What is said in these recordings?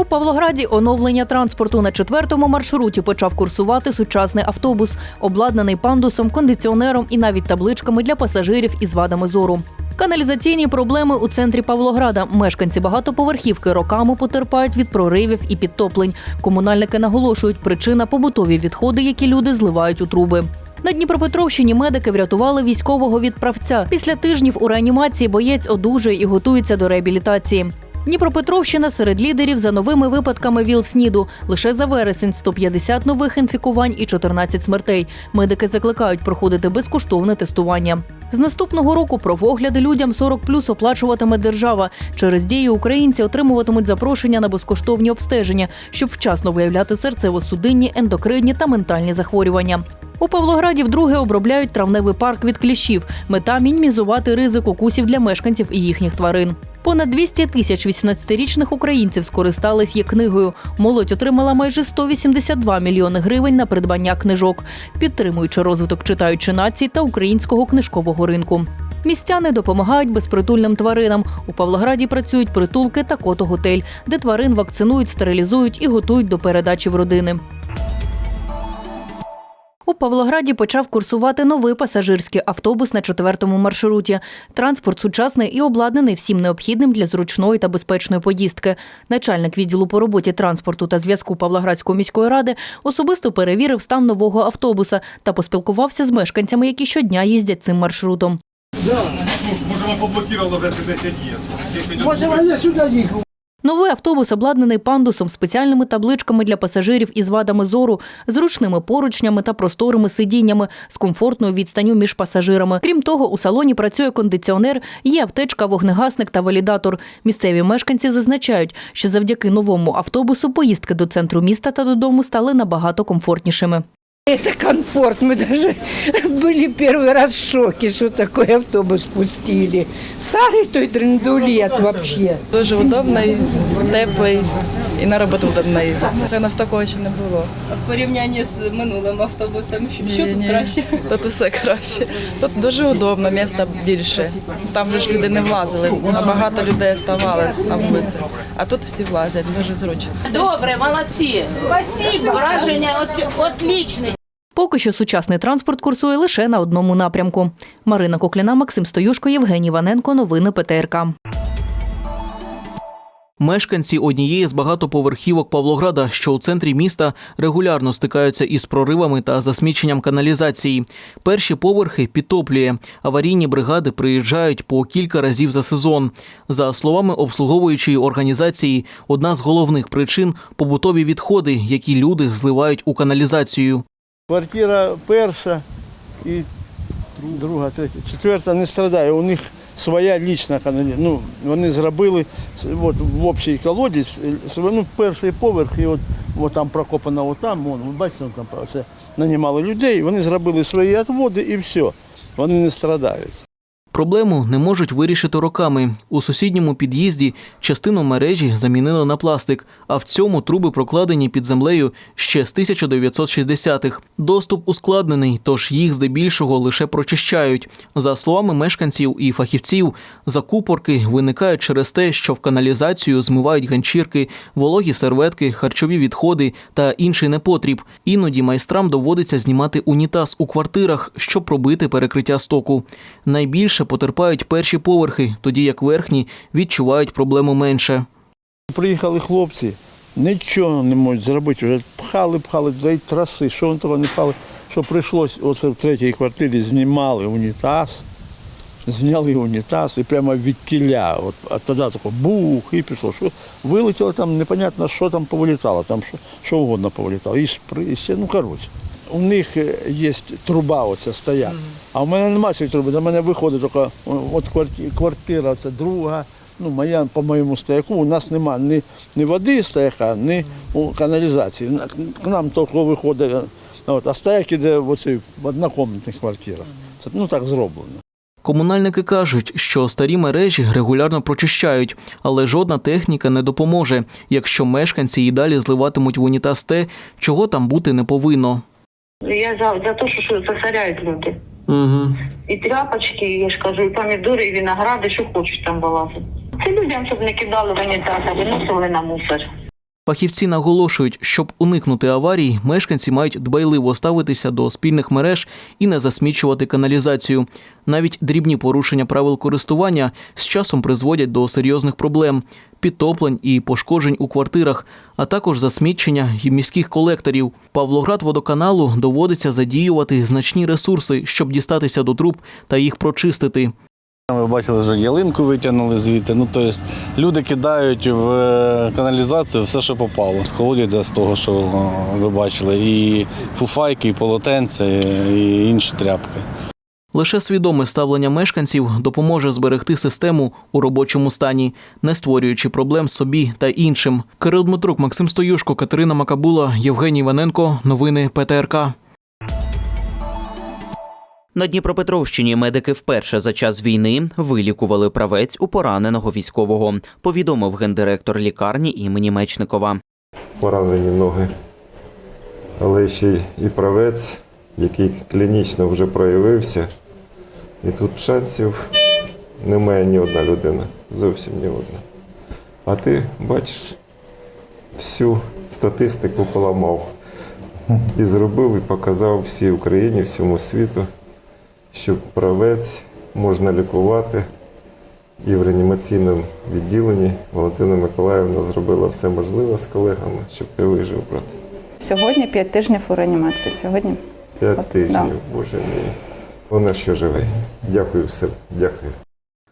У Павлограді оновлення транспорту на четвертому маршруті почав курсувати сучасний автобус, обладнаний пандусом, кондиціонером і навіть табличками для пасажирів із вадами зору. Каналізаційні проблеми у центрі Павлограда. Мешканці багатоповерхівки роками потерпають від проривів і підтоплень. Комунальники наголошують, причина побутові відходи, які люди зливають у труби. На Дніпропетровщині медики врятували військового від правця. Після тижнів у реанімації боєць одужує і готується до реабілітації. Дніпропетровщина серед лідерів за новими випадками ВІЛ-СНІДу. Лише за вересень 150 нових інфікувань і 14 смертей. Медики закликають проходити безкоштовне тестування. З наступного року правогляди людям 40 плюс оплачуватиме держава. Через дію українці отримуватимуть запрошення на безкоштовні обстеження, щоб вчасно виявляти серцево-судинні, ендокринні та ментальні захворювання. У Павлограді вдруге обробляють травневий парк від кліщів. Мета мінімізувати ризик укусів для мешканців і їхніх тварин. Понад 200 тисяч 18-річних українців скористались є книгою. Молодь отримала майже 182 мільйони гривень на придбання книжок, підтримуючи розвиток читаючи нації та українського книжкового ринку. Містяни допомагають безпритульним тваринам. У Павлограді працюють притулки та котоготель, де тварин вакцинують, стерилізують і готують до передачі в родини. У Павлограді почав курсувати новий пасажирський автобус на четвертому маршруті. Транспорт сучасний і обладнаний всім необхідним для зручної та безпечної поїздки. Начальник відділу по роботі транспорту та зв'язку Павлоградської міської ради особисто перевірив стан нового автобуса та поспілкувався з мешканцями, які щодня їздять цим маршрутом. Може, вам поблокувало вже 10 є. Може, я сюди їхав. Новий автобус обладнаний пандусом, спеціальними табличками для пасажирів із вадами зору, зручними поручнями та просторими сидіннями з комфортною відстанню між пасажирами. Крім того, у салоні працює кондиціонер, є аптечка, вогнегасник та валідатор. Місцеві мешканці зазначають, що завдяки новому автобусу поїздки до центру міста та додому стали набагато комфортнішими. Это комфорт. Мы даже были первый раз в шоке, что такой автобус пустили. Старый той драндулет вообще. Дуже удобний, теплий і на роботу удобно їздити. Це у нас такого ще не було. в порівнянні з минулим автобусом. Що, що тут Ні-ні. краще? Тут усе краще. Тут дуже удобно, міста більше. Там же ж люди не влазили, а багато людей оставалось на вулиці. А тут всі влазять, дуже зручно. Добре, молодці. Спасибо. Враження от, отлічне. Поки що сучасний транспорт курсує лише на одному напрямку. Марина Кокляна, Максим Стоюшко, Євгеній Ваненко. Новини ПТРК. Мешканці однієї з багатоповерхівок Павлограда, що у центрі міста, регулярно стикаються із проривами та засміченням каналізації. Перші поверхи підтоплює. Аварійні бригади приїжджають по кілька разів за сезон. За словами обслуговуючої організації, одна з головних причин побутові відходи, які люди зливають у каналізацію. Квартира перша і друга, третя, четверта не страдає. У них своя лічна. Ну, вони зробили от, в общий колодязь, е, ну, перший поверх, і от, от там прокопано от там, вон, ви бачите, там це нанімали людей, вони зробили свої відводи і все. Вони не страдають. Проблему не можуть вирішити роками. У сусідньому під'їзді частину мережі замінили на пластик, а в цьому труби прокладені під землею ще з 1960-х. Доступ ускладнений, тож їх здебільшого лише прочищають. За словами мешканців і фахівців, закупорки виникають через те, що в каналізацію змивають ганчірки, вологі серветки, харчові відходи та інший непотріб. Іноді майстрам доводиться знімати унітаз у квартирах, щоб пробити перекриття стоку. Найбільше потерпають перші поверхи, тоді як верхні відчувають проблему менше. Приїхали хлопці, нічого не можуть зробити. Вже пхали, пхали, туди траси, що вони того не пхали. Що прийшлось, оце в третій квартирі знімали унітаз, зняли унітаз і прямо від тіля. От, а тоді тако бух і пішло. Що, вилетіло там, непонятно, що там повилітало, там що, що угодно повилітало. І ще, ну коротше. У них е, є труба, оця стоять. А в мене немає цієї труби, до мене виходить тільки от квартира, це друга. Ну, моя, по моєму стояку, у нас нема ні, ні води стояка, ні у каналізації. К нам тільки виходить, е, от, а стояк іде в оцій в однокомнатних квартирах. Це ну так зроблено. Комунальники кажуть, що старі мережі регулярно прочищають, але жодна техніка не допоможе, якщо мешканці і далі зливатимуть в унітаз те, чого там бути не повинно. Я за, за те, що, засоряють люди. Угу. І тряпочки, я ж кажу, і помідори, і виногради, що хочуть там вилазить. Це людям, щоб не кидали в унітаз, а виносили на мусор. Фахівці наголошують, щоб уникнути аварій, мешканці мають дбайливо ставитися до спільних мереж і не засмічувати каналізацію. Навіть дрібні порушення правил користування з часом призводять до серйозних проблем підтоплень і пошкоджень у квартирах, а також засмічення і міських колекторів. Павлоград водоканалу доводиться задіювати значні ресурси, щоб дістатися до труб та їх прочистити. Ви бачили, вже ялинку витягнули звідти. Ну, тобто люди кидають в е, каналізацію все, що попало. З з того, що е, ви бачили. І фуфайки, і полотенця, і інші тряпки. Лише свідоме ставлення мешканців допоможе зберегти систему у робочому стані, не створюючи проблем собі та іншим. Кирил Дмитрук, Максим Стоюшко, Катерина Макабула, Євгеній Іваненко. Новини ПТРК. На Дніпропетровщині медики вперше за час війни вилікували правець у пораненого військового, повідомив гендиректор лікарні імені Мечникова. поранені ноги, але ще і правець, який клінічно вже проявився. І тут шансів немає ні одна людина, зовсім ні одна. А ти бачиш, всю статистику поламав і зробив, і показав всій Україні, всьому світу, що правець можна лікувати. І в реанімаційному відділенні Валентина Миколаївна зробила все можливе з колегами, щоб ти вижив, брат. Сьогодні п'ять тижнів у реанімації. Сьогодні П'ять тижнів, да. боже мій. Вона ще живе. Дякую всім. Дякую.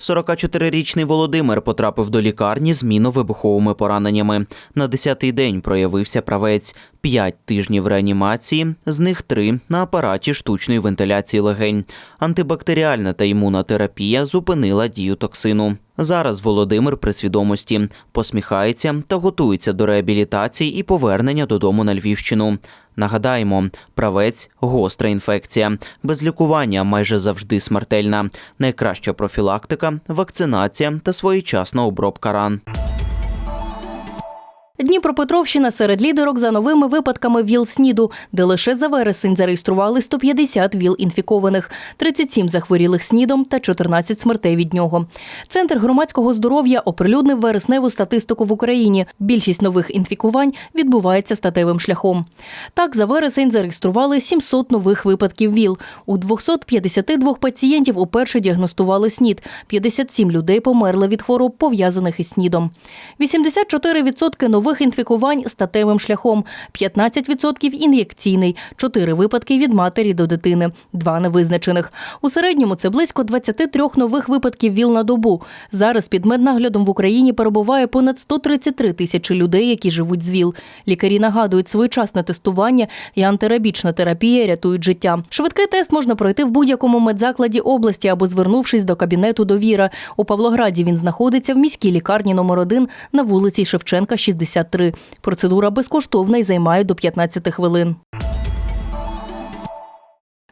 44-річний Володимир потрапив до лікарні з міновибуховими пораненнями. На 10-й день проявився правець. П'ять тижнів реанімації, з них три на апараті штучної вентиляції легень. Антибактеріальна та імунна терапія зупинила дію токсину. Зараз Володимир при свідомості посміхається та готується до реабілітації і повернення додому на Львівщину. Нагадаємо, правець гостра інфекція. Без лікування майже завжди смертельна. Найкраща профілактика вакцинація та своєчасна обробка ран. Дніпропетровщина серед лідерок за новими випадками ВІЛ-СНІДу, де лише за вересень зареєстрували 150 ВІЛ-інфікованих, 37 захворілих СНІДом та 14 смертей від нього. Центр громадського здоров'я оприлюднив вересневу статистику в Україні. Більшість нових інфікувань відбувається статевим шляхом. Так, за вересень зареєстрували 700 нових випадків ВІЛ. У 252 пацієнтів уперше діагностували СНІД. 57 людей померли від хвороб, пов'язаних із СНІДом. 84% нових інфікувань статевим шляхом, 15% ін'єкційний, 4 випадки від матері до дитини, 2 невизначених. У середньому це близько 23 нових випадків ВІЛ на добу. Зараз під меднаглядом в Україні перебуває понад 133 тисячі людей, які живуть з ВІЛ. Лікарі нагадують, своєчасне тестування і антирабічна терапія рятують життя. Швидкий тест можна пройти в будь-якому медзакладі області або звернувшись до кабінету довіра. У Павлограді він знаходиться в міській лікарні номер 1 на вулиці Шевченка, 63. Процедура безкоштовна і займає до 15 хвилин.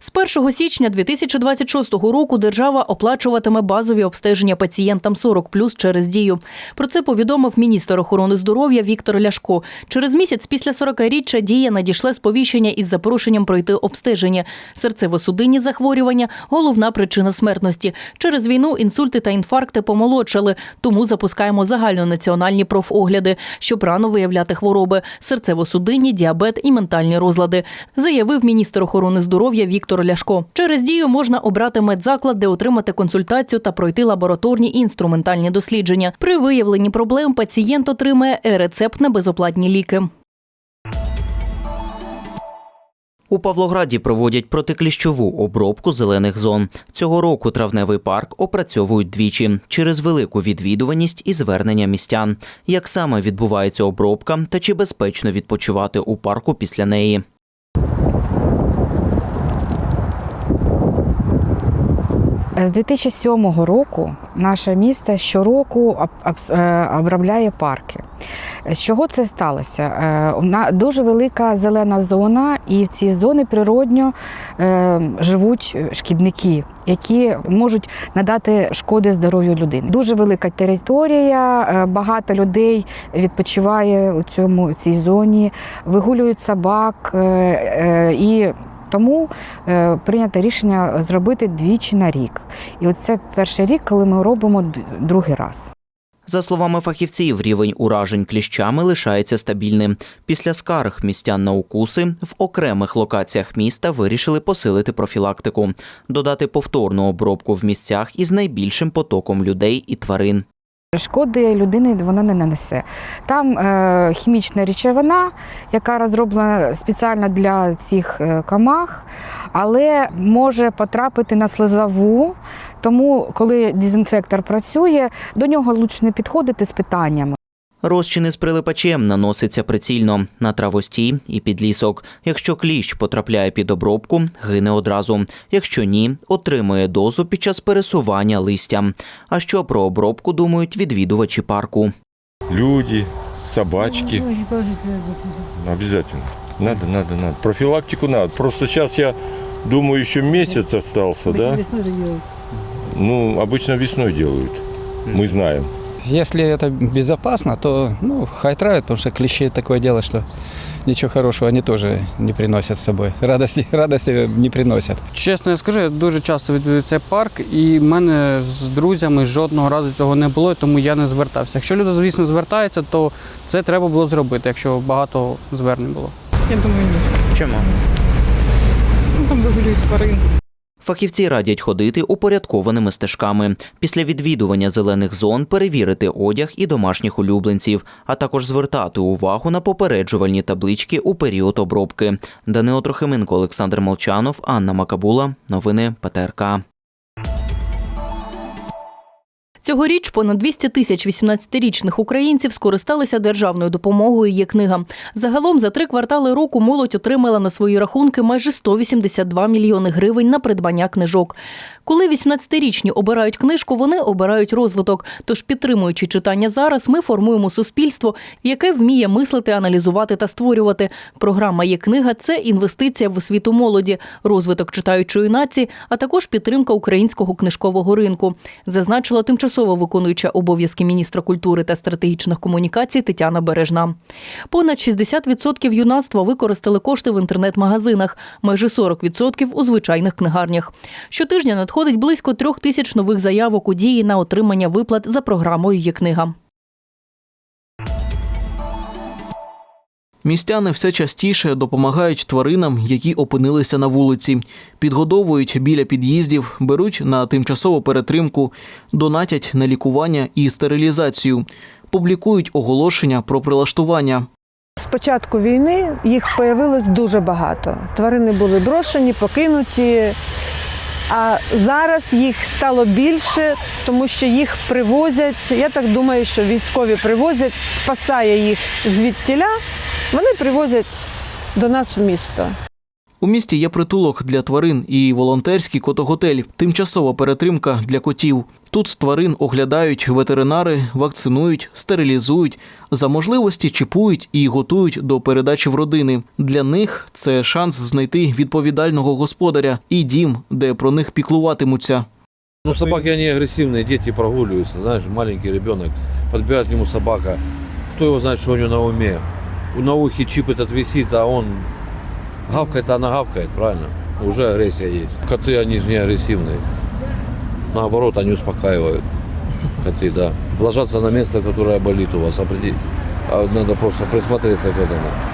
З 1 січня 2026 року держава оплачуватиме базові обстеження пацієнтам 40 через дію. Про це повідомив міністр охорони здоров'я Віктор Ляшко. Через місяць після 40-річчя дія надійшле сповіщення із запрошенням пройти обстеження. Серцево-судинні захворювання головна причина смертності. Через війну інсульти та інфаркти помолодшали, тому запускаємо загальнонаціональні профогляди, щоб рано виявляти хвороби, серцево-судинні, діабет і ментальні розлади, заявив міністр охорони здоров'я Віктор Ляшко. Через дію можна обрати медзаклад, де отримати консультацію та пройти лабораторні і інструментальні дослідження. При виявленні проблем пацієнт отримає е-рецепт на безоплатні ліки. У Павлограді проводять протикліщову обробку зелених зон. Цього року травневий парк опрацьовують двічі через велику відвідуваність і звернення містян. Як саме відбувається обробка та чи безпечно відпочивати у парку після неї? З 2007 року наше місто щороку е, обробляє парки. З чого це сталося? Е, Дуже велика зелена зона, і в цій зоні природньо е, живуть шкідники, які можуть надати шкоди здоров'ю людини. Дуже велика територія, багато людей відпочиває у цьому у цій зоні, вигулюють собак і. Тому е, прийнято рішення зробити двічі на рік. І оце перший рік, коли ми робимо другий раз. За словами фахівців, рівень уражень кліщами лишається стабільним. Після скарг містян на укуси в окремих локаціях міста вирішили посилити профілактику, додати повторну обробку в місцях із найбільшим потоком людей і тварин. Шкоди людини вона не нанесе. Там е, хімічна речовина, яка розроблена спеціально для цих е, комах, але може потрапити на слизову. Тому, коли дезінфектор працює, до нього краще не підходити з питаннями. Розчини з прилипачем наноситься прицільно на травостій і підлісок. Якщо кліщ потрапляє під обробку, гине одразу. Якщо ні, отримує дозу під час пересування листям. А що про обробку думають відвідувачі парку? Люди, собачки. Обязательно. Надо, надо, надо. Профилактику надо. Просто сейчас я думаю, еще месяц остался, да? Ну, обычно весной делают. Мы знаем. Если это безопасно, то ну, хай травят, потому что клещи такое дело, что ничего хорошего они тоже не приносят с собой. Радости, радости не приносят. Чесно я скажу, я дуже часто відвідую цей парк, і в мене з друзями жодного разу цього не було, тому я не звертався. Якщо люди, звісно, звертаються, то це треба було зробити, якщо багато звернень було. Я думаю, ні. Чому? Ну, там вигулюють тварин. Фахівці радять ходити упорядкованими стежками. Після відвідування зелених зон перевірити одяг і домашніх улюбленців, а також звертати увагу на попереджувальні таблички у період обробки. Данило Трохименко, Олександр Молчанов, Анна Макабула. Новини ПТРК. Цьогоріч понад 200 тисяч 18-річних українців скористалися державною допомогою «Є книга». Загалом за три квартали року молодь отримала на свої рахунки майже 182 мільйони гривень на придбання книжок. Коли 18-річні обирають книжку, вони обирають розвиток. Тож, підтримуючи читання зараз, ми формуємо суспільство, яке вміє мислити, аналізувати та створювати. Програма «Є книга» – це інвестиція в освіту молоді, розвиток читаючої нації, а також підтримка українського книжкового ринку, зазначила тимчасово виконуюча обов'язки міністра культури та стратегічних комунікацій Тетяна Бережна. Понад 60% юнацтва використали кошти в інтернет-магазинах, майже 40% у звичайних книгарнях. Щотижня надходить близько трьох тисяч нових заявок у дії на отримання виплат за програмою «Є книга». Містяни все частіше допомагають тваринам, які опинилися на вулиці, підгодовують біля під'їздів, беруть на тимчасову перетримку, донатять на лікування і стерилізацію, публікують оголошення про прилаштування. З початку війни їх появилось дуже багато. Тварини були брошені, покинуті. А зараз їх стало більше, тому що їх привозять. Я так думаю, що військові привозять, спасає їх звідтіля. Вони привозять до нас в місто. У місті є притулок для тварин і волонтерський котоготель, тимчасова перетримка для котів. Тут тварин оглядають ветеринари, вакцинують, стерилізують, за можливості чіпують і готують до передачі в родини. Для них це шанс знайти відповідального господаря і дім, де про них піклуватимуться. Ну, собаки, они агрессивные, дети прогуливаются, знаешь, маленький ребенок, подбегает к нему собака, кто его знает, что у него на уме. У на ухе чип этот висит, а он гавкает, а она гавкает, правильно? Уже агрессия есть. Коты, они же не агрессивные. Наоборот, они успокаивают. Коты, да. Ложатся на место, которое болит у вас. Определи- а Надо просто присмотреться к этому.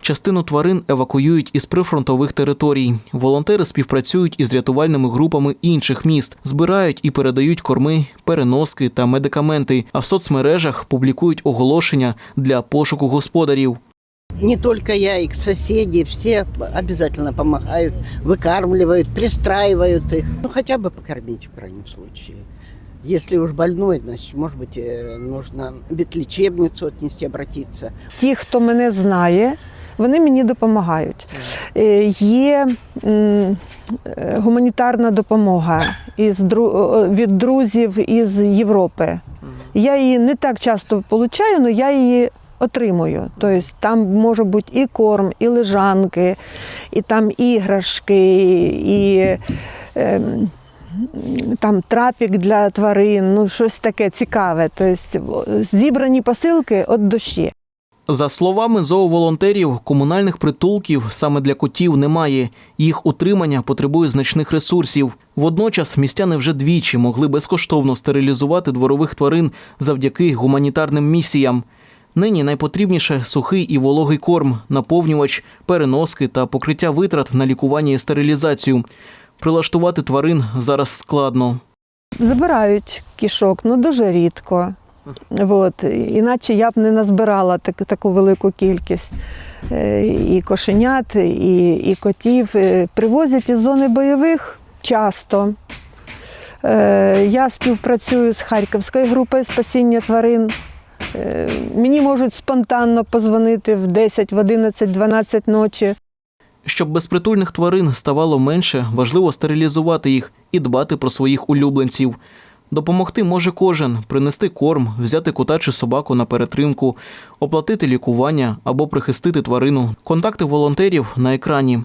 Частину тварин евакуюють із прифронтових територій. Волонтери співпрацюють із рятувальними групами інших міст, збирають і передають корми, переноски та медикаменти. А в соцмережах публікують оголошення для пошуку господарів. Не только я, и соседи, все обязательно помогают, выкармливают, пристраивают их. Ну, хотя бы покормить в крайнем случае. Если уж больной, значит, может быть, э, нужно в ветлечебницу отнести, обратиться. Ті, хто мене знає, вони мені допомагають. Е, Є м, е, гуманітарна допомога із, дру- е, від друзів із Європи. Я її не так часто получаю, але я її отримую. Тобто там може бути і корм, і лежанки, і там іграшки, і ем, там трапік для тварин, ну щось таке цікаве. Тобто зібрані посилки від душі. За словами зооволонтерів, комунальних притулків саме для котів немає. Їх утримання потребує значних ресурсів. Водночас містяни вже двічі могли безкоштовно стерилізувати дворових тварин завдяки гуманітарним місіям. Нині найпотрібніше сухий і вологий корм, наповнювач, переноски та покриття витрат на лікування і стерилізацію. Прилаштувати тварин зараз складно. Забирають кішок, ну дуже рідко. От. Іначе я б не назбирала так, таку велику кількість Е, і кошенят, і, і котів. Е, Привозять із зони бойових часто. Е, Я співпрацюю з Харківською групою спасіння тварин. Е, Мені можуть спонтанно позвонити в 10, в 11, 12 ночі. Щоб безпритульних тварин ставало менше, важливо стерилізувати їх і дбати про своїх улюбленців. Допомогти може кожен принести корм, взяти кота чи собаку на перетримку, оплатити лікування або прихистити тварину. Контакти волонтерів на екрані.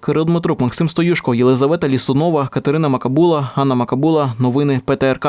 Кирил Дмитрук, Максим Стоюшко, Єлизавета Лісунова, Катерина Макабула, Анна Макабула. Новини ПТРК.